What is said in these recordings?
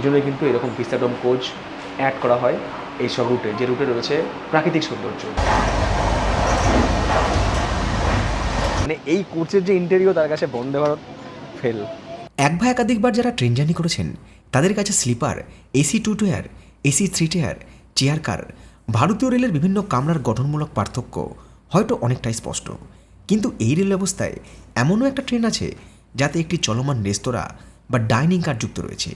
সেই জন্যই কিন্তু এরকম ভিস্তাডোম কোচ অ্যাড করা হয় এই সব রুটে যে রুটে রয়েছে প্রাকৃতিক সৌন্দর্য। মানে এই কোচের যে ইন্টেরিয়র তার কাছে বন্দে ভারত ফেল এক বা একাধিকবার যারা ট্রেন জার্নি করেছেন, তাদের কাছে sleeper AC two tier AC three tier chair car ভারতীয় রেলের বিভিন্ন কামরার গঠনমূলক পার্থক্য হয়তো অনেকটাই স্পষ্ট। কিন্তু এই রেল ব্যবস্থায় এমনও একটা ট্রেন আছে যাতে একটি চলমান রেস্তোরাঁ বা ডাইনিং কার যুক্ত রয়েছে।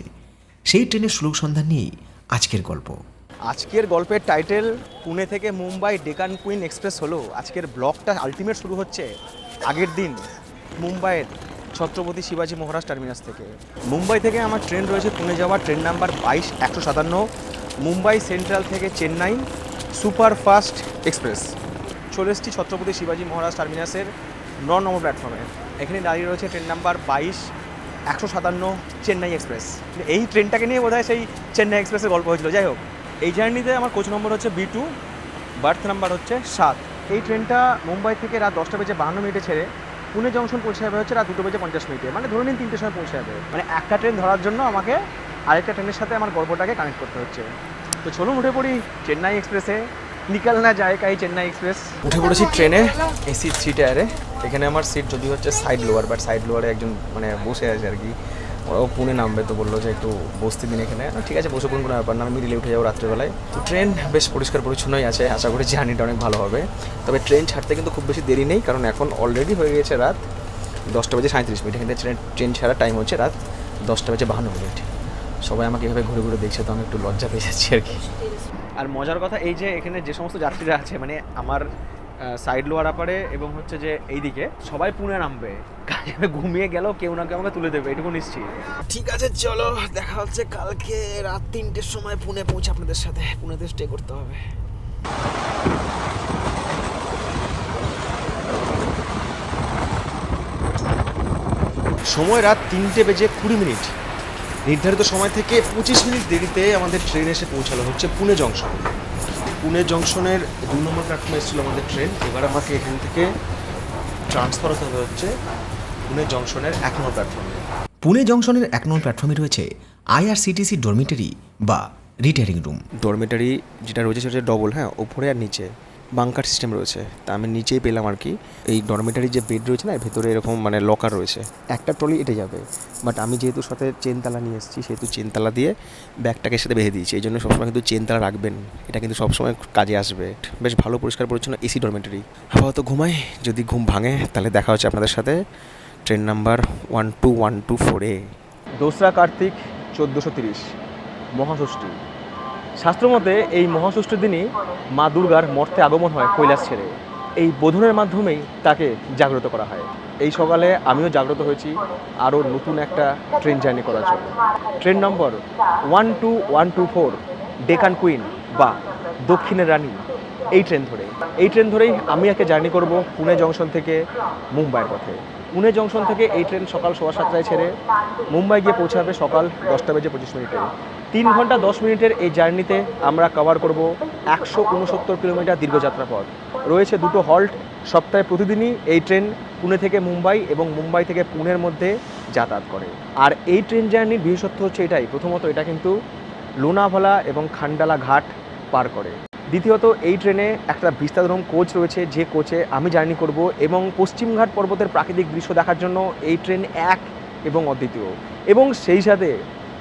সেই ট্রেনের সুলভ সন্ধান নিয়েই আজকের গল্প। আজকের গল্পের টাইটেল, পুনে থেকে মুম্বাই ডেকান কুইন এক্সপ্রেস হলো। আজকের ব্লকটা আলটিমেট শুরু হচ্ছে আগের দিন, মুম্বাইয়ের ছত্রপতি শিবাজী মহারাজ টার্মিনাস থেকে। মুম্বাই থেকে আমার ট্রেন রয়েছে পুনে যাওয়ার, ট্রেন নাম্বার বাইশ, একশো সাতান্ন। মুম্বাই সেন্ট্রাল থেকে চেন্নাই সুপার ফাস্ট এক্সপ্রেস। চলে ছত্রপতি শিবাজি মহারাজ টার্মিনাসের ন নম্বর প্ল্যাটফর্মে এখানে দাঁড়িয়ে রয়েছে ট্রেন নাম্বার বাইশ একশো সাতান্ন চেন্নাই এক্সপ্রেস। এই ট্রেনটাকে নিয়ে বোধহয় সেই চেন্নাই এক্সপ্রেসের গল্প হয়েছিল। যাই হোক, এই জার্নিতে আমার কোচ নম্বর হচ্ছে বি টু, বার্থ নাম্বার হচ্ছে সাত। এই ট্রেনটা মুম্বাই থেকে রাত দশটা বেজে বাহান্ন মিনিটে ছেড়ে পুনে জংশন পৌঁছে যাবে হচ্ছে রাত দুটো বেজে পঞ্চাশ মিনিটে। মানে ধরে নিন তিনটের সময় পৌঁছে যাবে মানে একটা ট্রেন ধরার জন্য আমাকে আরেকটা ট্রেনের সাথে আমার গল্পটাকে কানেক্ট করতে হচ্ছে। তো চলুন উঠে পড়ি চেন্নাই এক্সপ্রেসে। নিকাল না যায় কাই চেন্নাই এক্সপ্রেস। উঠে পড়েছি ট্রেনে, এসি থ্রি টায়ারে। এখানে আমার সিট যদি হচ্ছে সাইড লোয়ার বাট সাইড লোয়ারে একজন মানে বসে আছে আর কি। ওরাও পুনে নামবে তো বলল যে একটু বসতে দিন এখানে। ঠিক আছে, বসে, কোন ব্যাপার না, আমি মিডিলে উঠে যাব রাত্রেবেলায়। তো ট্রেন বেশ পরিষ্কার পরিচ্ছন্নই আছে, আশা করি জার্নিটা অনেক ভালো হবে। তবে ট্রেন ছাড়তে কিন্তু খুব বেশি দেরি নেই, কারণ এখন অলরেডি হয়ে গেছে রাত দশটা বাজে সাঁত্রিশ মিনিট। এখানে ট্রেন ট্রেন ছাড়ার টাইম হচ্ছে রাত দশটা বাজে বাহান্ন মিনিট। সবাই আমাকে এভাবে ঘুরে ঘুরে দেখছে, তো আমি একটু লজ্জা পেয়ে যাচ্ছি আর কি। আর মজার কথা এই যে এখানে যে সমস্ত যাত্রীরা আছে মানে আমার সাইড লোয়ার আপারে এবং হচ্ছে যে এইদিকে সবাই পুনে নামবে। কাজে আমি ঘুমিয়ে গেল কেউ না কেউ আমাকে তুলে দেবে এটুকু নিশ্চিত। ঠিক আছে চলো দেখা হচ্ছে কালকে রাত তিনটের সময় পুনে পৌঁছে আপনাদের সাথে। পুনেতে স্টে করতে হবে। সময় রাত তিনটে বেজে কুড়ি মিনিট। নির্ধারিত সময় থেকে পঁচিশ মিনিট দেরিতে আমাদের ট্রেন এসে পৌঁছালো হচ্ছে পুনে জংশন পুনে জংশনের দু নম্বর প্ল্যাটফর্মে এসেছিল আমাদের ট্রেন এবার আমাকে এখান থেকে ট্রান্সফার হতে হবে হচ্ছে পুনে জংশনের এক নম্বর প্ল্যাটফর্মে পুনে জংশনের এক নম্বর প্ল্যাটফর্মে রয়েছে আইআরসিটিসি ডরমিটারি বা রিটেয়ারিং রুম ডরমিটারি যেটা রয়েছে সেটা ডবল হ্যাঁ ওপরে আর নিচে। বাংকার সিস্টেম রয়েছে, তা আমি নিচেই পেলাম আর কি। এই ডরমেটারি যে বেড রয়েছে না ভেতরে এরকম মানে লকার রয়েছে। একটা ট্রলি এটা যাবে বাট আমি যেহেতু সাথে চেনতালা নিয়ে এসেছি, সেহেতু চেনতালা দিয়ে ব্যাগটাকে সাথে বেঁধে দিয়েছি এই জন্য সবসময় কিন্তু চেনতালা রাখবেন। এটা কিন্তু সবসময় কাজে আসবে। বেশ ভালো পরিষ্কার পরিচ্ছন্ন এসি ডরমেটারি আপাতত ঘুমাই, যদি ঘুম ভাঙে, তাহলে দেখা হচ্ছে আপনাদের সাথে। Train number one two one two ফোরে দোসরা কার্তিক, চোদ্দোশো তিরিশ। মহাষষ্ঠী। শাস্ত্রমতে এই মহাষষ্ঠীর দিনই মা দুর্গার মর্তে আগমন হয় কৈলাস ছেড়ে এই বোধনের মাধ্যমেই তাকে জাগ্রত করা হয়। এই সকালে আমিও জাগ্রত হয়েছি আরও নতুন একটা ট্রেন জার্নি করার জন্য। Train number one two one two four Deccan Queen বা দক্ষিণের রানী এই ট্রেন ধরেই। এই ট্রেন ধরেই আমি একে জার্নি করব পুনে জংশন থেকে মুম্বাইয়ের পথে। পুনে জংশন থেকে এই ট্রেন সকাল সোয়া সাতটায় ছেড়ে মুম্বাই গিয়ে পৌঁছাবে সকাল দশটা বেজে পঁচিশ মিনিটে। তিন ঘণ্টা দশ মিনিটের এই জার্নিতে আমরা কভার করব একশো উনসত্তর কিলোমিটার দীর্ঘযাত্রা পথ। রয়েছে দুটো হল্ট সপ্তাহে প্রতিদিনই এই ট্রেন পুনে থেকে মুম্বাই এবং মুম্বাই থেকে পুনের মধ্যে যাতায়াত করে। আর এই ট্রেন জার্নির বিশেষত্ব হচ্ছে এটাই, প্রথমত এটা কিন্তু লোনাভালা এবং খান্ডালা ঘাট পার করে। দ্বিতীয়ত, এই ট্রেনে একটা বিস্তারম কোচ রয়েছে, যে কোচে আমি জার্নি করব এবং পশ্চিমঘাট পর্বতের প্রাকৃতিক দৃশ্য দেখার জন্য এই ট্রেন এক এবং অদ্বিতীয়। এবং সেই সাথে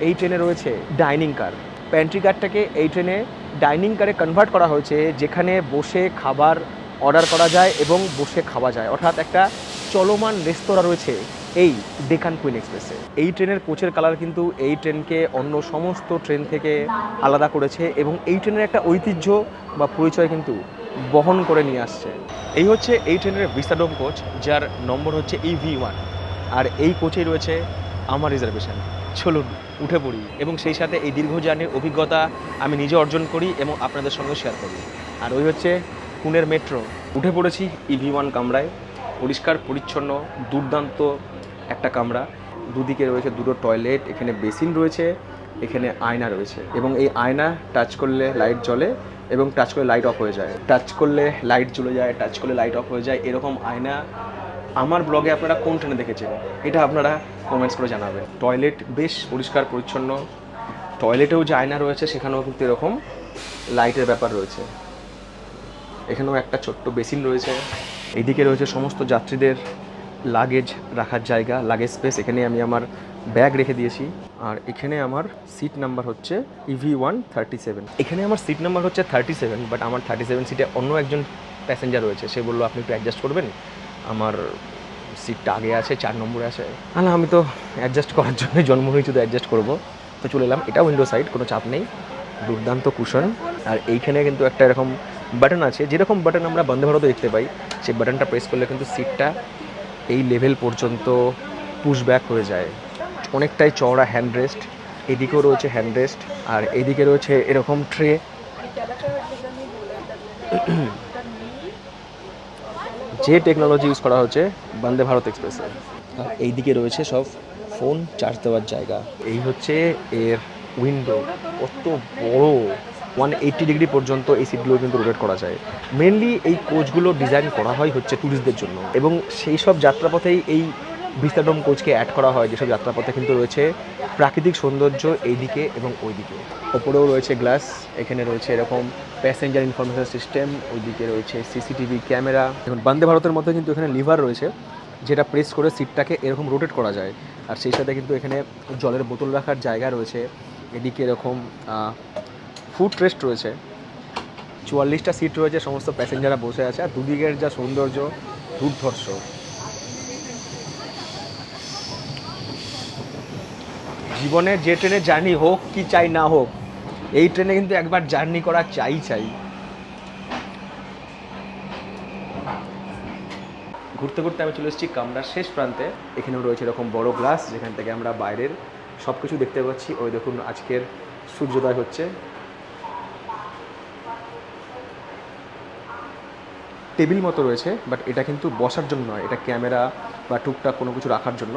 এই ট্রেনে রয়েছে ডাইনিং কার প্যান্ট্রি কারটাকে এই ট্রেনে ডাইনিং কারে কনভার্ট করা হয়েছে, যেখানে বসে খাবার অর্ডার করা যায় এবং বসে খাওয়া যায়। অর্থাৎ একটা চলমান রেস্তোরাঁ রয়েছে। এই ডেকান কুইন এক্সপ্রেসে। এই ট্রেনের কোচের কালার কিন্তু এই ট্রেনকে অন্য সমস্ত ট্রেন থেকে আলাদা করেছে এবং এই ট্রেনের একটা ঐতিহ্য বা পরিচয় কিন্তু বহন করে নিয়ে আসছে। এই হচ্ছে এই ট্রেনের বিস্তাডোম কোচ, যার নম্বর হচ্ছে ই ভি ওয়ান আর এই কোচেই রয়েছে আমার রিজার্ভেশন। চলুন, উঠে পড়ি এবং সেই সাথে এই দীর্ঘ জার্নির অভিজ্ঞতা আমি নিজে অর্জন করি এবং আপনাদের সঙ্গে শেয়ার করি। আর ওই হচ্ছে পুনের মেট্রো। উঠে পড়েছি ইভি ওয়ান কামরায়। পরিষ্কার, পরিচ্ছন্ন, দুর্দান্ত একটা কামরা, দুদিকে রয়েছে দুটো টয়লেট এখানে বেসিন রয়েছে, এখানে আয়না রয়েছে এবং এই আয়না টাচ করলে লাইট জ্বলে এবং টাচ করলে লাইট অফ হয়ে যায়। টাচ করলে লাইট জ্বলে যায় টাচ করলে লাইট অফ হয়ে যায়, এরকম আয়না আমার ব্লগে আপনারা কোন ট্রেনে দেখেছেন? এটা আপনারা কমেন্টস করে জানাবেন। টয়লেট বেশ পরিষ্কার, পরিচ্ছন্ন। টয়লেটেও যে আয়না রয়েছে, সেখানেও কিন্তু এরকম লাইটের ব্যাপার রয়েছে। এখানেও একটা ছোট্ট বেসিন রয়েছে। এইদিকে রয়েছে সমস্ত যাত্রীদের লাগেজ রাখার জায়গা লাগেজ স্পেস এখানে আমি আমার ব্যাগ রেখে দিয়েছি। আর এখানে আমার সিট নাম্বার হচ্ছে ইভি ওয়ান থার্টি সেভেন এখানে আমার সিট নাম্বার হচ্ছে থার্টি সেভেন বাট আমার থার্টি সেভেন সিটে অন্য একজন প্যাসেঞ্জার রয়েছে। সে বলল, আপনি একটু অ্যাডজাস্ট করবেন? আমার সিটটা আগে আছে, চার নম্বরে আছে। না আমি তো অ্যাডজাস্ট করার জন্য জন্ম হয়েছে তো অ্যাডজাস্ট করব। তো চলে এলাম। এটা উইন্ডো সাইড কোনো চাপ নেই। দুর্দান্ত কুশন আর এইখানে কিন্তু একটা এরকম বাটন আছে। যেরকম বাটন আমরা বন্দে ভারতে দেখতে পাই, সেই বাটনটা প্রেস করলে কিন্তু সিটটা এই লেভেল পর্যন্ত পুশব্যাক হয়ে যায়। অনেকটাই চওড়া হ্যান্ড রেস্ট এদিকেও রয়েছে হ্যান্ড রেস্ট আর এদিকে রয়েছে এরকম ট্রে যে টেকনোলজি ইউজ করা হচ্ছে বন্দে ভারত এক্সপ্রেসে আর এইদিকে রয়েছে সব ফোন চার্জ দেওয়ার জায়গা। এই হচ্ছে এর উইন্ডো কত বড়! ওয়ান এইট্টি ডিগ্রি পর্যন্ত এই সিটগুলো কিন্তু রোটেট করা যায়। মেনলি এই কোচগুলো ডিজাইন করা হয় হচ্ছে ট্যুরিস্টদের জন্য। এবং সেই সব যাত্রাপথেই এই বিস্তাডম কোচকে অ্যাড করা হয়, যেসব যাত্রাপথে কিন্তু রয়েছে প্রাকৃতিক সৌন্দর্য এইদিকে এবং ওইদিকে। ওপরেও রয়েছে গ্লাস এখানে রয়েছে এরকম প্যাসেঞ্জার ইনফরমেশন সিস্টেম ওইদিকে রয়েছে সিসিটিভি ক্যামেরা এখন বন্দে ভারতের মধ্যে কিন্তু এখানে লিভার রয়েছে, যেটা প্রেস করে সিটটাকে এরকম রোটেট করা যায়। আর সেই সাথে কিন্তু এখানে জলের বোতল রাখার জায়গা রয়েছে। এদিকে এরকম ফুড রেস্ট রয়েছে। চুয়াল্লিশটা সিট রয়েছে, সমস্ত প্যাসেঞ্জাররা বসে আছে, আর দুদিকের যা সৌন্দর্য, দুর্ধর্ষ। জীবনের যে ট্রেনে জার্নি হোক কি চাই না হোক, এই ট্রেনে কিন্তু একবার জার্নি করা চাই চাই। ঘুরতে ঘুরতে আমি চলে এসেছি কামরার শেষ প্রান্তে। এখানেও রয়েছে এরকম বড় গ্লাস যেখান থেকে আমরা বাইরের সব কিছু দেখতে পাচ্ছি। ওই দেখুন, আজকের সূর্যোদয় হচ্ছে। টেবিল মতো রয়েছে বাট এটা কিন্তু বসার জন্য নয়। এটা ক্যামেরা বা টুকটাক কোনো কিছু রাখার জন্য।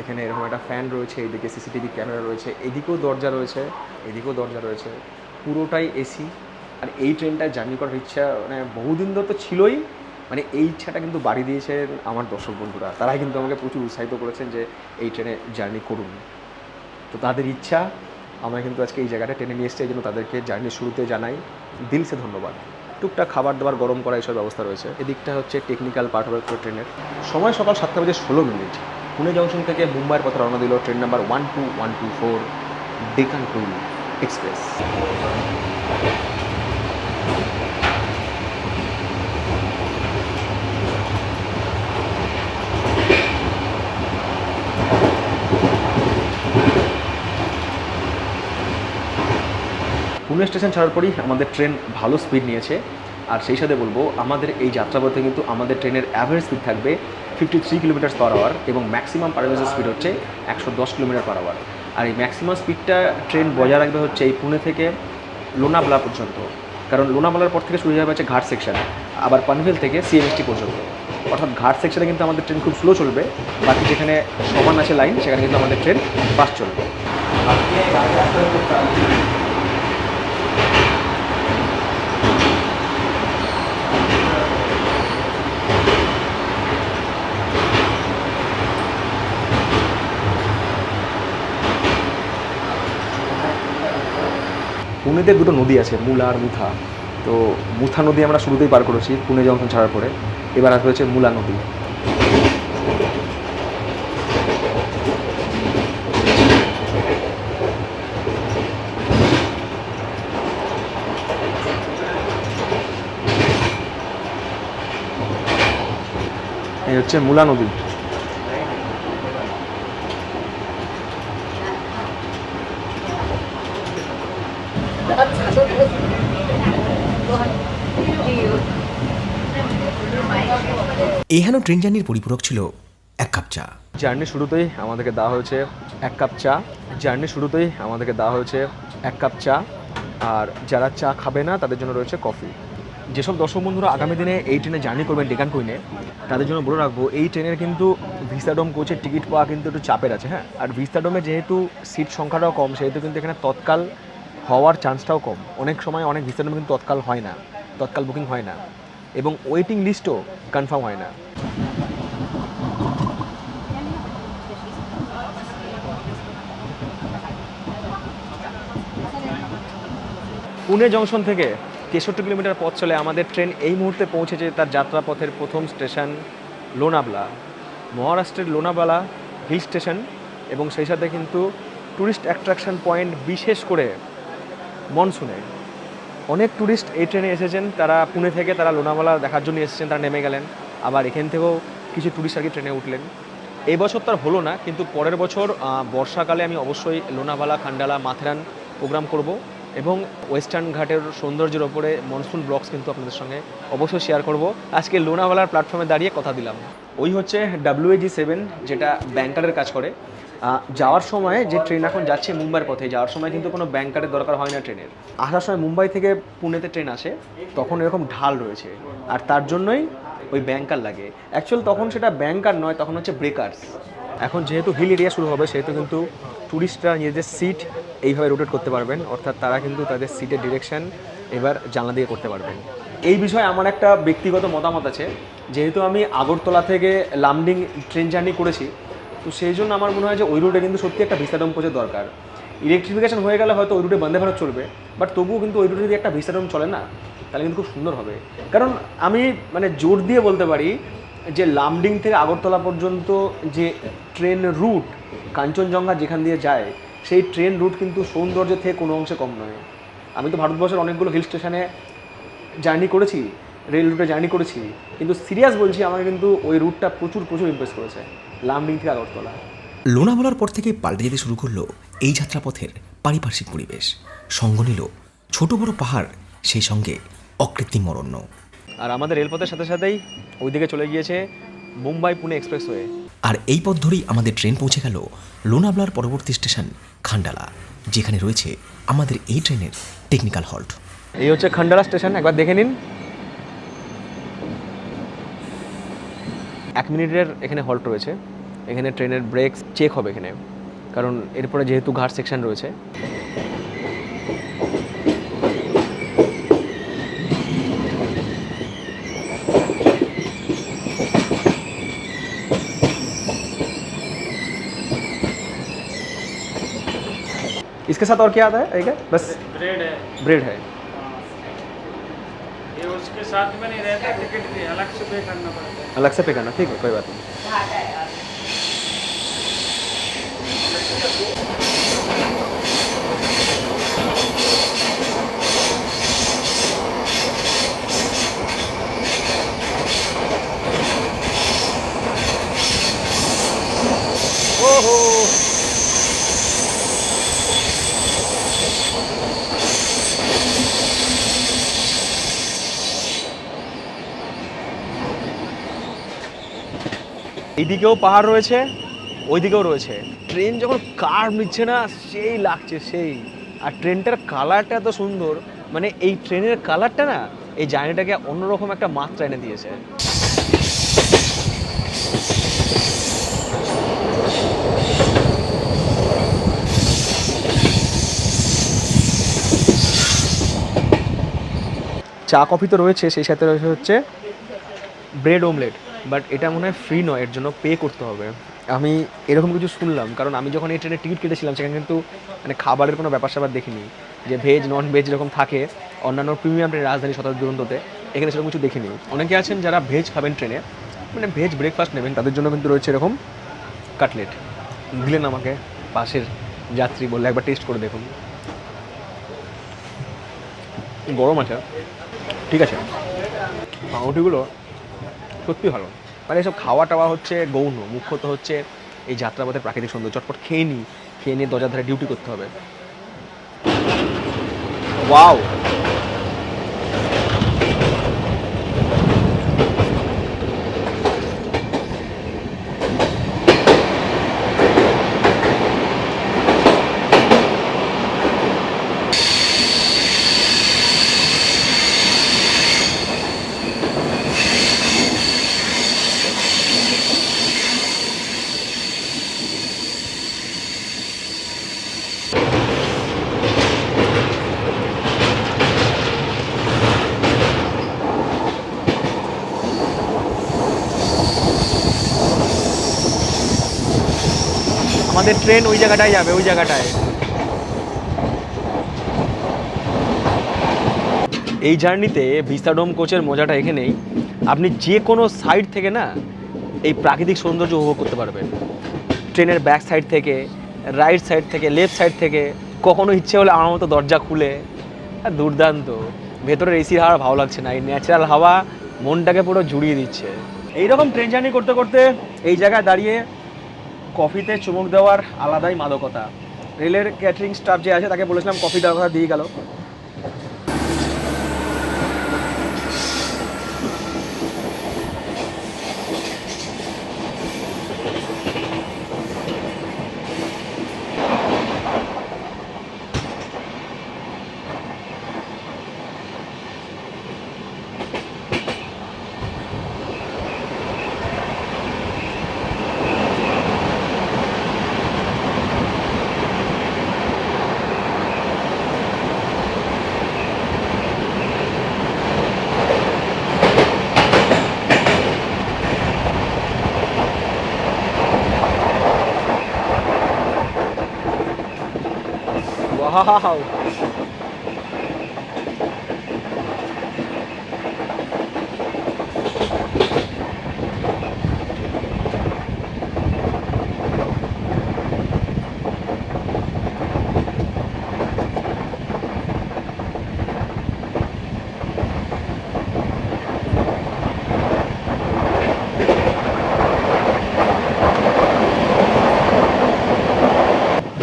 এখানে এরকম একটা ফ্যান রয়েছে, এদিকে সিসিটিভি ক্যামেরা রয়েছে, এদিকেও দরজা রয়েছে, এদিকেও দরজা রয়েছে। পুরোটাই এসি আর এই ট্রেনটায় জার্নি করার ইচ্ছা মানে বহুদিন ধরে তো ছিলই মানে এই ইচ্ছাটা কিন্তু বাড়ি দিয়েছেন আমার দর্শক বন্ধুরা। তারাই কিন্তু আমাকে প্রচুর উৎসাহিত করেছেন যে এই ট্রেনে জার্নি করুন। তো তাদের ইচ্ছা, আমরা কিন্তু আজকে এই জায়গাটা টেনে নিয়ে এসেছি, এই জন্য তাদেরকে জার্নির শুরুতে জানাই। দিলসে ধন্যবাদ। টুকটাক খাবার দাবার গরম করা এইসব ব্যবস্থা রয়েছে। এদিকটা হচ্ছে টেকনিক্যাল পার্ট হবে ট্রেনের সময় সকাল সাতটা বাজে ষোলো মিনিট। পুনে জংশন থেকে মুম্বাইয়ের পথে রওনা দিল train number one two one two four Deccan to Express Pune station ছাড়ার পরই আমাদের ট্রেন ভালো স্পিড নিয়েছে। আর সেই সাথে বলব, আমাদের এই যাত্রাপথে কিন্তু আমাদের ট্রেনের অ্যাভারেজ স্পিড থাকবে fifty three kilometre per hour এবং ম্যাক্সিমাম পারমিশন স্পিড হচ্ছে একশো দশ কিলোমিটার পার আওয়ার আর এই ম্যাক্সিমাম স্পিডটা ট্রেন বজায় রাখবে হচ্ছে এই পুনে থেকে লোনাবলা পর্যন্ত। কারণ লোনাবলার পর থেকে শুরু হয়ে যাচ্ছে ঘাট সেকশন আবার পানভেল থেকে সিএমএসটি পর্যন্ত। অর্থাৎ ঘাট সেকশনে কিন্তু আমাদের ট্রেন খুব স্লো চলবে, বাকি যেখানে সমান আছে লাইন সেখানে কিন্তু আমাদের ট্রেন ফাস্ট চলবে। পুনেতে দুটো নদী আছে, মুলা আর মুথা। তো মুথা নদী আমরা শুরুতেই পার করেছি, পুনে জংশন ছাড়ার পরে। এবার আসবে হচ্ছে মুলা নদী। এই হচ্ছে মুলা নদী। এহেন ট্রেন জার্নির পরিপূরক ছিল এক কাপ চা। জার্নি শুরুতেই আমাদেরকে দেওয়া হয়েছে এক কাপ চা। জার্নি শুরুতেই আমাদেরকে দেওয়া হয়েছে এক কাপ চা। আর যারা চা খাবে না, তাদের জন্য রয়েছে কফি। যেসব দর্শক বন্ধুরা আগামী দিনে এই ট্রেনে জার্নি করবেন ডেকান কুইনে তাদের জন্য বলে রাখব, এই ট্রেনের কিন্তু ভিস্তাডোম কোচের টিকিট পাওয়া কিন্তু একটু চাপের আছে হ্যাঁ? আর ভিস্তাডোমে যেহেতু সিট সংখ্যাটাও কম, সেহেতু কিন্তু এখানে তৎকাল হওয়ার চান্সটাও কম। অনেক সময় অনেক ভিস্তাডোমে কিন্তু তৎকাল হয় না, তৎকাল বুকিং হয় না। এবং ওয়েটিং লিস্টও কনফার্ম হয় না। পুনে জংশন থেকে তেষট্টি কিলোমিটার পথ চলে আমাদের ট্রেন। এই মুহূর্তে পৌঁছেছে তার যাত্রাপথের প্রথম স্টেশন লোনাবলা। মহারাষ্ট্রের লোনাবালা হিল স্টেশন এবং সেই সাথে কিন্তু ট্যুরিস্ট অ্যাট্রাকশন পয়েন্ট বিশেষ করে মনসুনে। অনেক ট্যুরিস্ট এই ট্রেনে এসেছেন। তারা পুনে থেকে, তারা লোনাবালা দেখার জন্য এসেছেন, তারা নেমে গেলেন। আবার এখান থেকেও কিছু ট্যুরিস্ট আর কি ট্রেনে উঠলেন। এই বছর তার হলো না, কিন্তু পরের বছর বর্ষাকালে আমি অবশ্যই লোনাভালা, খান্ডালা, মাথেরান প্রোগ্রাম করব এবং ওয়েস্টার্ন ঘাটের সৌন্দর্যের ওপরে মনসুন ব্লগস কিন্তু আপনাদের সঙ্গে অবশ্যই শেয়ার করব। আজকে লোনাভালার প্ল্যাটফর্মে দাঁড়িয়ে কথা দিলাম। ওই হচ্ছে ডাব্লিউএজি সেভেন যেটা ব্যাংকারের কাজ করে। যাওয়ার সময় যে ট্রেন এখন যাচ্ছে মুম্বাইয়ের পথে, যাওয়ার সময় কিন্তু কোনো ব্যাংকারের দরকার হয় না ট্রেনের আসার সময় মুম্বাই থেকে পুনেতে ট্রেন আসে, তখন এরকম ঢাল রয়েছে। আর তার জন্যই ওই ব্যাংকার লাগে। অ্যাকচুয়াল তখন সেটা ব্যাংকার নয়, তখন হচ্ছে ব্রেকার্স এখন যেহেতু হিল এরিয়া শুরু হবে, সেহেতু কিন্তু ট্যুরিস্টরা নিজেদের সিট এইভাবে রোটেট করতে পারবেন। অর্থাৎ তারা কিন্তু তাদের সিটের ডিরেকশন এবার জানলা দিয়ে করতে পারবেন। এই বিষয়ে আমার একটা ব্যক্তিগত মতামত আছে। যেহেতু আমি আগরতলা থেকে লামডিং ট্রেন জার্নি করেছি তো সেই জন্য আমার মনে হয় যে ওই রুটে কিন্তু সত্যি একটা ভিস্তাডোম কোচের দরকার। ইলেকট্রিফিকেশন হয়ে গেলে হয়তো ওই রুটে বন্দে ভারত চলবে বাট তবুও কিন্তু ওই রুটে যদি একটা ভিস্তাডোম চলে না, তাহলে কিন্তু খুব সুন্দর হবে। কারণ আমি মানে জোর দিয়ে বলতে পারি যে লামডিং থেকে আগরতলা পর্যন্ত যে ট্রেন রুট কাঞ্চনজঙ্ঘা যেখান দিয়ে যায়, সেই ট্রেন রুট কিন্তু সৌন্দর্যের থেকে কোনো অংশে কম নয়। আমি তো ভারতবর্ষের অনেকগুলো হিল স্টেশনে জার্নি করেছি রেল রুটে জার্নি করেছি, কিন্তু সিরিয়াস বলছি আমাকে কিন্তু ওই রুটটা প্রচুর প্রচুর ইমপ্রেস করেছে। লামডিং থেকে আগরতলা। পর থেকে পাল্টে যেতে শুরু করল এই যাত্রাপথের পারিপার্শ্বিক পরিবেশ। সঙ্গ নিল ছোট বড় পাহাড় সেই সঙ্গে অকৃত্রিম অরণ্য। আর আমাদের রেলপথের সাথে সাথেই ওইদিকে চলে গিয়েছে মুম্বাই পুনে এক্সপ্রেসওয়ে। আর এই পথ ধরেই আমাদের ট্রেন পৌঁছে গেল লোনাভলার পরবর্তী স্টেশন খান্ডালা যেখানে রয়েছে আমাদের এই ট্রেনের টেকনিক্যাল হল্ট এই হচ্ছে খান্ডালা স্টেশন একবার দেখে নিন। এক মিনিটের এখানে হল্ট রয়েছে এখানে ট্রেনের ব্রেক চেক হবে এখানে কারণ এরপরে যেহেতু ঘাট সেকশন রয়েছে इसके साथ और क्या आता है एक है बस ब्रेड है ब्रेड है ये उसके साथ में नहीं रहता टिकट भी अलग से पे करना पड़ता है। अलग से पे करना, ठीक है, कोई बात नहीं। এইদিকেও পাহাড় রয়েছে, ওইদিকেও রয়েছে। ট্রেন যখন কার নিচ্ছে না, সেই লাগছে, সেই। আর ট্রেনটার কালারটা এত সুন্দর মানে এই ট্রেনের কালারটা না, এই জার্নিটাকে অন্যরকম একটা মাত্রা এনে দিয়েছে। চা কফি তো রয়েছে, সেই সাথে রয়েছে হচ্ছে ব্রেড অমলেট বাট এটা মনে হয় ফ্রি নয়, এর জন্য পে করতে হবে। আমি এরকম কিছু শুনলাম, কারণ আমি যখন এই ট্রেনে টিকিট কেটেছিলাম, সেখানে কিন্তু মানে খাবারের কোনো ব্যাপার স্যাপার দেখিনি। যে ভেজ নন ভেজ এরকম থাকে, অন্যান্য প্রিমিয়াম ট্রেন রাজধানী শতাব্দী দুরন্ততে, এখানে সেরকম কিছু দেখিনি। অনেকে আছেন যারা ভেজ খাবেন ট্রেনে মানে ভেজ ব্রেকফাস্ট নেবেন, তাদের জন্য কিন্তু রয়েছে এরকম কাটলেট দিলেন আমাকে পাশের যাত্রী বললে, একবার টেস্ট করে দেখুন। গরম আছে। ঠিক আছে। পাউরুটিগুলো সত্যি ভালো। মানে এসব খাওয়া টাওয়া হচ্ছে গৌণ। মুখ্যত হচ্ছে এই যাত্রাপথের প্রাকৃতিক সৌন্দর্য। চটপট খেয়ে নিই খেয়ে নিয়ে দরজার ধারে ডিউটি করতে হবে। ওয়াও আমাদের ট্রেন ওই জায়গাটায় যাবে, ওই জায়গাটায়। এই জার্নিতে ভিস্তাডোম কোচের মজাটা এখানেই। আপনি যে কোনো সাইড থেকে না, এই প্রাকৃতিক সৌন্দর্য উপভোগ করতে পারবেন। ট্রেনের ব্যাক সাইড থেকে রাইট সাইড থেকে লেফট সাইড থেকে, কখনো ইচ্ছে হলে আমার মতো দরজা খুলে। দুর্দান্ত। ভেতরের এসির হাওয়া ভালো লাগছে না, এই ন্যাচারাল হাওয়া মনটাকে পুরো জুড়িয়ে দিচ্ছে। এইরকম ট্রেন জার্নি করতে করতে এই জায়গায় দাঁড়িয়ে কফিতে চুমুক দেওয়ার আলাদাই মাদকতা। রেলের ক্যাটারিং স্টাফ যে আছে তাকে বলেছিলাম কফি দেওয়ার কথা দিয়ে গেল। ওয়াও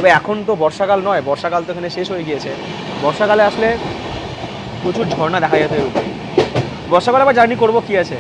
তবে এখন তো বর্ষাকাল নয়, বর্ষাকাল তো এখানে শেষ হয়ে গিয়েছে। বর্ষাকালে আসলে প্রচুর ঝর্ণা দেখা যেতে বর্ষাকালে আবার জার্নি করব কি আছে?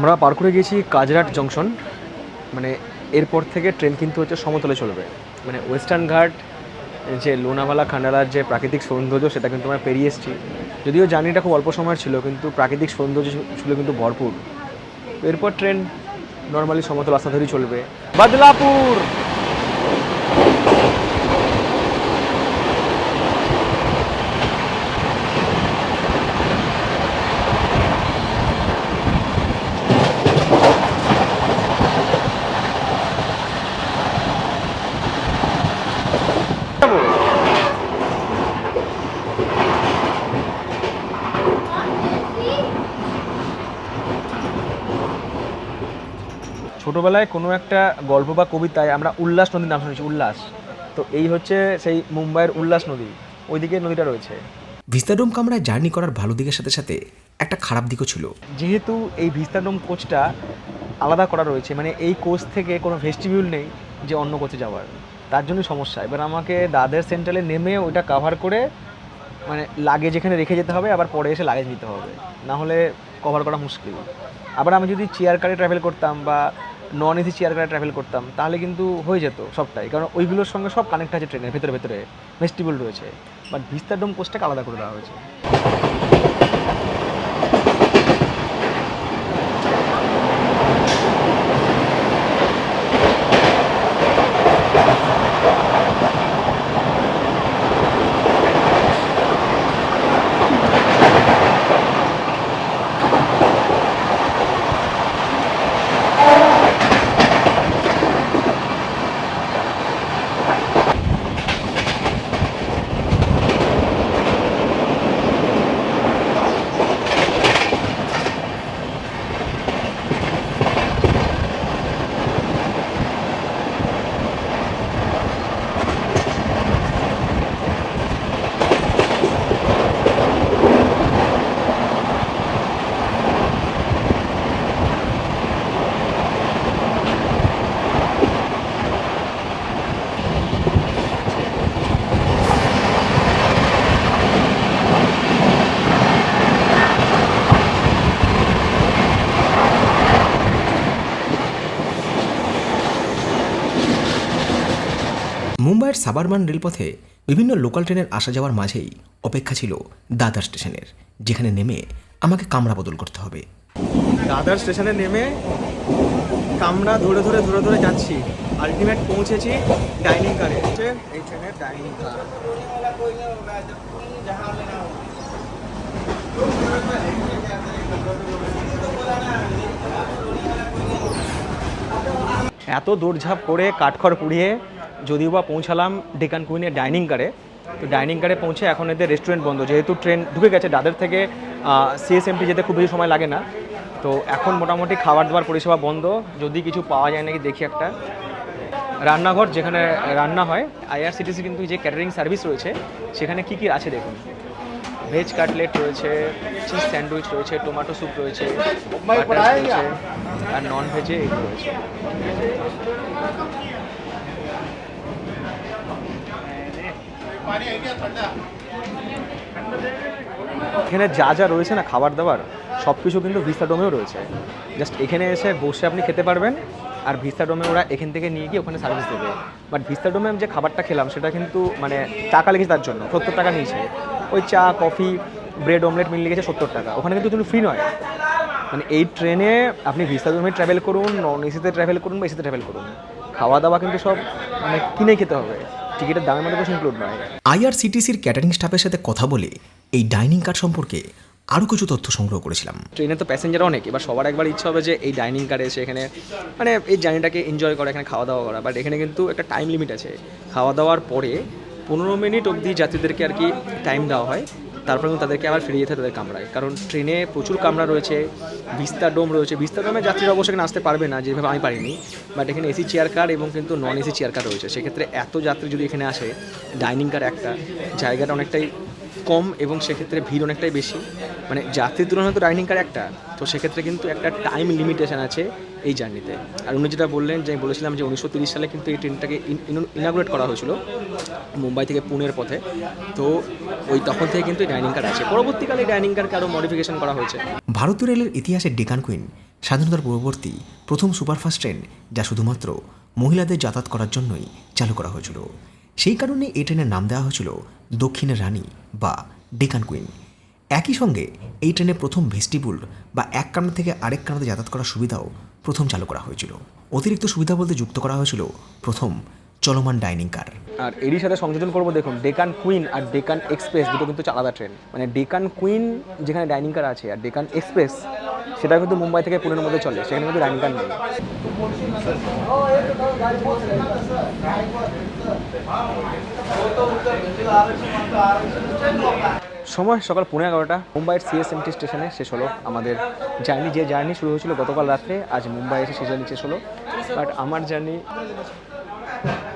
আমরা পার করে গেছি কাজরাট জংশন। মানে এরপর থেকে ট্রেন কিন্তু হচ্ছে সমতলে চলবে। মানে ওয়েস্টার্ন ঘাট, যে লোনাওয়ালা খান্ডালার যে প্রাকৃতিক সৌন্দর্য, সেটা কিন্তু আমরা পেরিয়ে এসেছি। যদিও জার্নিটা খুব অল্প সময়ের ছিল, কিন্তু প্রাকৃতিক সৌন্দর্য ছিল কিন্তু ভরপুর। এরপর ট্রেন নর্মালি সমতল রাস্তা ধরেই চলবে। বদলাপুর! ছোটোবেলায় কোনো একটা গল্প বা কবিতায় আমরা উল্লাস নদীর নাম শুনেছি উল্লাস। তো এই হচ্ছে সেই মুম্বাইয়ের উল্লাস নদী ওইদিকে নদীটা রয়েছে। ভিস্তাডোম কামরায় জার্নি করার ভালো দিকের সাথে সাথে একটা খারাপ দিকও ছিল। যেহেতু এই ভিস্তাডোম কোচটা আলাদা করা রয়েছে মানে এই কোচ থেকে কোনো ফেস্টিভিউল নেই যে অন্য কোচে যাওয়ার। তার জন্য সমস্যা। এবার আমাকে দাদের সেন্টারে নেমে ওইটা কাভার করে মানে লাগেজ এখানে রেখে যেতে হবে আবার পরে এসে লাগেজ নিতে হবে। না হলে কভার করা মুশকিল। আবার আমি যদি চেয়ার কারে ট্রাভেল করতাম বা নন এসি চেয়ার কারে ট্রাভেল করতাম, তাহলে কিন্তু হয়ে যেত সবটাই। কারণ ওইগুলোর সঙ্গে সব কানেক্ট আছে ট্রেনের ভেতরে ভেতরে। ভেস্টিবল রয়েছে। বাট ভিস্তার ডোম কোচটাকে আলাদা করে দেওয়া হয়েছে। মুম্বাইয়ের সাবারমান রেলপথে বিভিন্ন লোকাল ট্রেনের আসা যাওয়ার মাঝেই অপেক্ষা ছিল দাদার স্টেশনের, যেখানে নেমে আমাকে কামরা বদল করতে হবে। দাদার স্টেশনে নেমে কামরা ধরে ধরে ধরে ধরে যাচ্ছি। আলটিমেট পৌঁছেছি ডাইনিং কারে এই ট্রেনের ডাইনিং কার এত দৌড়ঝাঁপ করে কাঠখড় পুড়িয়ে যদিও বা পৌঁছালাম ডেকান কুইনের ডাইনিং কারে তো ডাইনিং কারে পৌঁছে এখন এদের রেস্টুরেন্ট বন্ধ। যেহেতু ট্রেন ঢুকে গেছে দাদের থেকে সিএসএমটি যেতে খুব বেশি সময় লাগে না। তো এখন মোটামুটি খাবার দাবার পরিষেবা বন্ধ। যদি কিছু পাওয়া যায় নাকি দেখি একটা। রান্নাঘর যেখানে রান্না হয় আইআরসিটিসি কিন্তু যে ক্যাটারিং সার্ভিস রয়েছে সেখানে কি কি আছে দেখুন? ভেজ কাটলেট রয়েছে চিজ স্যান্ডউইচ রয়েছে টমেটো স্যুপ রয়েছে আর নন ভেজে এগ রয়েছে। এখানে যা যা রয়েছে না, খাবার দাবার সব কিছু কিন্তু ভিস্তা ডোমেও রয়েছে। জাস্ট এখানে এসে বসে আপনি খেতে পারবেন, আর ভিস্তা ডোমে ওরা এখান থেকে নিয়ে গিয়ে ওখানে সার্ভিস দেবে। বাট ভিস্তা ডোমে যে খাবারটা খেলাম, সেটা কিন্তু মানে টাকা লেগেছে তার জন্য, সত্তর টাকা নিয়েছে। ওই চা, কফি ব্রেড অমলেট মিল লেগেছে সত্তর টাকা। ওখানে কিন্তু তুমি ফ্রি নয়। মানে এই ট্রেনে আপনি ভিস্তা ডোমে ট্রাভেল করুন নন এসিতে ট্রাভেল করুন বা এসিতে ট্রাভেল করুন। খাওয়া দাওয়া কিন্তু সব মানে কিনে খেতে হবে। টিকিটের দামের মধ্যে কিছু ইনক্লুড নয়। আইআরসিটিসির ক্যাটারিং স্টাফের সাথে কথা বলে এই ডাইনিং কার্ড সম্পর্কে আরও কিছু তথ্য সংগ্রহ করেছিলাম। ট্রেনে তো প্যাসেঞ্জার অনেক এবার সবার একবার ইচ্ছা হবে যে এই ডাইনিং কারে এসে এখানে মানে এই জার্নিটাকে এনজয় করা এখানে খাওয়া দাওয়া করা বাট এখানে কিন্তু একটা টাইম লিমিট আছে। খাওয়া দাওয়ার পরে পনেরো মিনিট অবধি যাত্রীদেরকে আর কি টাইম দেওয়া হয়। তারপরে কিন্তু তাদেরকে আবার ফিরে যেতে তাদের কামড়ায় কারণ ট্রেনে প্রচুর কামড়া রয়েছে বিস্তার ডোম রয়েছে। বিস্তার ডোমে যাত্রীরা অবশ্যই আসতে পারবে না, যেভাবে আমি পারিনি। বাট এখানে এসি চেয়ার কার এবং কিন্তু নন এসি চেয়ার কার রয়েছে। সেক্ষেত্রে এত যাত্রী যদি এখানে আসে ডাইনিং কার একটা, জায়গাটা অনেকটাই কম এবং সেক্ষেত্রে ভিড় অনেকটাই বেশি। মানে যাত্রীর তুলনায় তো ডাইনিং কার একটা, তো সেক্ষেত্রে কিন্তু একটা টাইম লিমিটেশন আছে এই জার্নিতে আর উনি যেটা বললেন, যে বলেছিলাম যে উনিশশো সালে কিন্তু এই ট্রেনটাকে ইনাগুরেট করা হয়েছিল মুম্বাই থেকে পুনের পথে। তো ওই তখন থেকে কিন্তু ডাইনিং কার আছে। পরবর্তীকালে ডাইনিং কারকে আরও মডিফিকেশন করা হয়েছে। ভারতীয় রেলের ইতিহাসে ডেকান কুইন স্বাধীনতার পূর্ববর্তী প্রথম সুপারফাস্ট ট্রেন যা শুধুমাত্র মহিলাদের যাতায়াত করার জন্যই চালু করা হয়েছিল। সেই কারণে এই ট্রেনের নাম দেওয়া হয়েছিল দক্ষিণের রানী বা ডেকান কুইন। একই সঙ্গে এই ট্রেনে প্রথম ভেস্টিবুল বা এক কামরা থেকে আরেক কামরাতে যাতায়াত করার সুবিধাও প্রথম চালু করা হয়েছিল। অতিরিক্ত সুবিধা বলতে যুক্ত করা হয়েছিল প্রথম চলমান ডাইনিং কার। আর এরই সাথে সংযোজন করব দেখুন, ডেকান কুইন আর ডেকান এক্সপ্রেস দুটো কিন্তু আলাদা ট্রেন। মানে ডেকান কুইন যেখানে ডাইনিং কার আছে আর ডেকান এক্সপ্রেস, সেটা কিন্তু মুম্বাই থেকে পুনের মধ্যে চলে, সেখানে কিন্তু ডাইনিং কার নেই। সময় সকাল পৌনে এগারোটা। মুম্বাইয়ের সিএসএমটি স্টেশনে শেষ হলো আমাদের জার্নি। যে জার্নি শুরু হয়েছিল গতকাল রাত্রে, আজ মুম্বাই এসে সেই জার্নি শেষ হলো। বাট আমার জার্নি,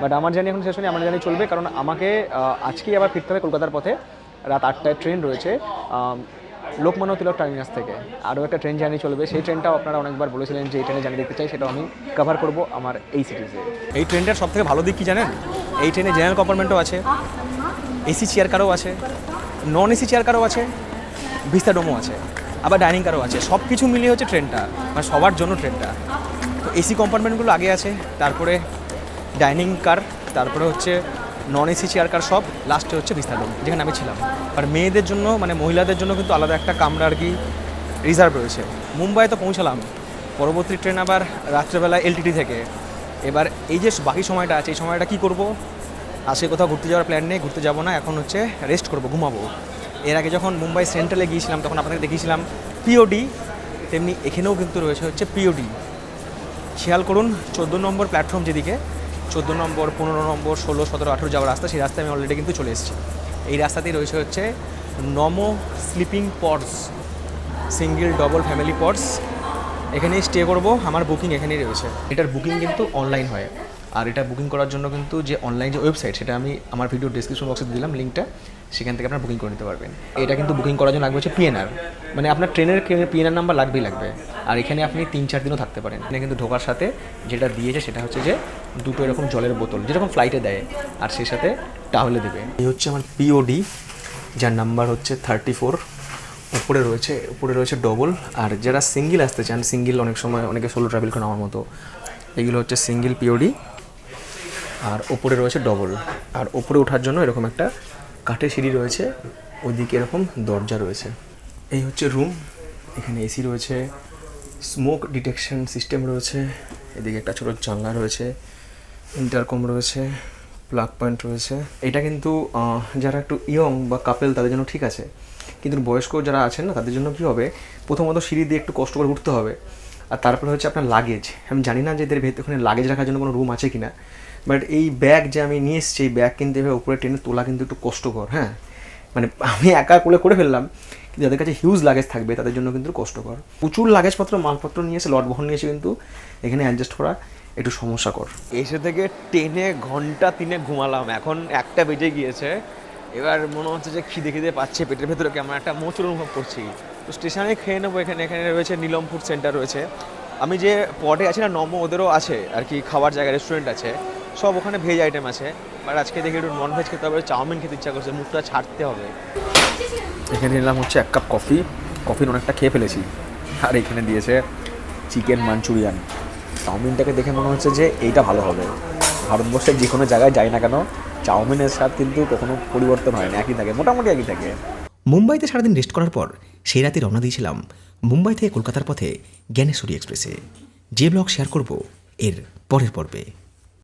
বাট আমার জার্নি এখন শেষ হয়নি, আমার জার্নি চলবে। কারণ আমাকে আজকেই আবার ফিরতে হবে কলকাতার পথে। রাত আটটায় ট্রেন রয়েছে। লোকমান্য তিলক টার্মিনাস থেকে। আরও একটা ট্রেন জার্নি চলবে। সেই ট্রেনটাও আপনারা অনেকবার বলেছিলেন যে এই ট্রেনে জার্নি দেখতে চাই, সেটাও আমি কভার করব আমার এই সিরিজে এই ট্রেনটার সব থেকে ভালো দিক কি জানেন? এই ট্রেনে জেনারেল কম্পার্টমেন্টও আছে এসি চেয়ার কারও আছে নন এসি চেয়ার কারও আছে ডোমও আছে, আবার ডাইনিং কারও আছে। সব কিছু মিলিয়ে হচ্ছে ট্রেনটা মানে সবার জন্য ট্রেনটা তো এসি কম্পার্টমেন্টগুলো আগে আছে, তারপরে ডাইনিং কার তারপরে হচ্ছে নন এসি চেয়ার কার সব লাস্টে হচ্ছে বিস্তার রুম যেখানে আমি ছিলাম। আর মেয়েদের জন্য মানে মহিলাদের জন্য কিন্তু আলাদা একটা কামরা আর কি রিজার্ভ রয়েছে। মুম্বাই তো পৌঁছালাম। পরবর্তী ট্রেন আবার রাত্রেবেলা এলটিটি থেকে। এবার এই যে বাকি সময়টা আছে, এই সময়টা কি করব? আজকে কোথাও ঘুরতে যাওয়ার প্ল্যান নেই, ঘুরতে যাব না, এখন হচ্ছে রেস্ট করব, ঘুমাবো। এর আগে যখন মুম্বাই সেন্ট্রালে গিয়েছিলাম, তখন আপনাকে দেখিয়েছিলাম পিওডি তেমনি এখানেও কিন্তু রয়েছে হচ্ছে পিওডি খেয়াল করুন, চোদ্দ নম্বর প্ল্যাটফর্ম যেদিকে চোদ্দ নম্বর, পনেরো নম্বর, ষোলো, সতেরো, আঠেরো যাওয়ার রাস্তা, সেই রাস্তায় আমি অলরেডি কিন্তু চলে এসেছি। এই রাস্তাতেই রয়েছে হচ্ছে Namo sleeping pods, single, double family pods এখানেই স্টে করব, আমার বুকিং এখানেই রয়েছে। এটার বুকিং কিন্তু অনলাইন হয়। আর এটা বুকিং করার জন্য কিন্তু যে অনলাইন যে ওয়েবসাইট সেটা আমি আমার ভিডিও ডিসক্রিপশন বক্সে দিলাম লিঙ্কটা সেখান থেকে আপনার বুকিং করে নিতে পারবেন। এটা কিন্তু বুকিং করার জন্য লাগবে হচ্ছে পিএনআর মানে আপনার ট্রেনের পিএনআর নাম্বার লাগবেই লাগবে। আর এখানে আপনি তিন চার দিনও থাকতে পারেন। এখানে কিন্তু ঢোকার সাথে যেটা দিয়েছে, সেটা হচ্ছে যে দুটো এরকম জলের বোতল, যেরকম ফ্লাইটে দেয়, আর সেই সাথে টাহলে দেবে। এই হচ্ছে আমার পিওডি যার নাম্বার হচ্ছে থার্টি ফোর উপরে রয়েছে উপরে রয়েছে ডবল আর যারা সিঙ্গেল আসতে চান সিঙ্গেল অনেক সময় অনেকে সোলো ট্রাভেল করেন আমার মতো, এগুলো হচ্ছে সিঙ্গেল পিওডি আর ওপরে রয়েছে ডবল। আর ওপরে ওঠার জন্য এরকম একটা কাঠের সিঁড়ি রয়েছে। ওইদিকে এরকম দরজা রয়েছে। এই হচ্ছে রুম। এখানে এসি রয়েছে। স্মোক ডিটেকশন সিস্টেম রয়েছে। এদিকে একটা ছোটো জানলা রয়েছে। ইন্টারকম রয়েছে। প্লাগ পয়েন্ট রয়েছে। এটা কিন্তু যারা একটু ইয়ং বা কাপেল, তাদের জন্য ঠিক আছে। কিন্তু বয়স্ক যারা আছেন না, তাদের জন্য কী হবে? প্রথমত সিঁড়ি দিয়ে একটু কষ্ট করে উঠতে হবে। আর তারপরে হচ্ছে আপনার লাগেজ। আমি জানি না যে এদের ভেতর ওখানে লাগেজ রাখার জন্য কোনো রুম আছে কি না বাট এই ব্যাগ যে আমি নিয়ে এসেছি, এই ব্যাগ কিন্তু এভাবে উপরে টেনে তোলা কিন্তু একটু কষ্টকর হ্যাঁ? মানে আমি একা করে করে ফেললাম যাদের কাছে হিউজ লাগেজ থাকবে, তাদের জন্য কিন্তু কষ্টকর। প্রচুর লাগেজপত্র মালপত্র নিয়ে এসে লট বহন নিয়েছে কিন্তু এখানে অ্যাডজাস্ট করা একটু সমস্যাকর। এসে থেকে টেনে ঘণ্টা তিনে ঘুমালাম। এখন একটা বেজে গিয়েছে। এবার মনে হচ্ছে যে খিদে খিদে পাচ্ছে, পেটের ভেতরে কেমন একটা মোচড় অনুভব করছি। তো স্টেশনে খেয়ে নেব, এখানে এখানে রয়েছে নীলম ফুড সেন্টার রয়েছে। আমি যে পটে আছি না নম ওদেরও আছে, আর কি খাবার জায়গা রেস্টুরেন্ট আছে। সব ওখানে ভেজ আইটেম আছে। বাট আজকে দেখি একটু নন ভেজ খেতে হবে, চাউমিন খেতে ইচ্ছা করছে, মুখটা ছাড়তে হবে। এখানে নিলাম হচ্ছে এক কাপ কফি কফির অনেকটা খেয়ে ফেলেছি। আর এখানে দিয়েছে চিকেন মাঞ্চুরিয়ান চাউমিনটাকে দেখে মনে হচ্ছে যে এইটা ভালো হবে। ভারতবর্ষের যে কোনো জায়গায় যাই না কেন, চাউমিনের স্বাদ কিন্তু কখনো পরিবর্তন হয় না, একই থাকে, মোটামুটি একই থাকে। মুম্বাইতে সারাদিন রেস্ট করার পর সেই রাতে রওনা দিয়েছিলাম মুম্বাই থেকে কলকাতার পথে জ্ঞানেশ্বরী এক্সপ্রেসে যে ব্লগ শেয়ার করব, এর পরের পর্বে।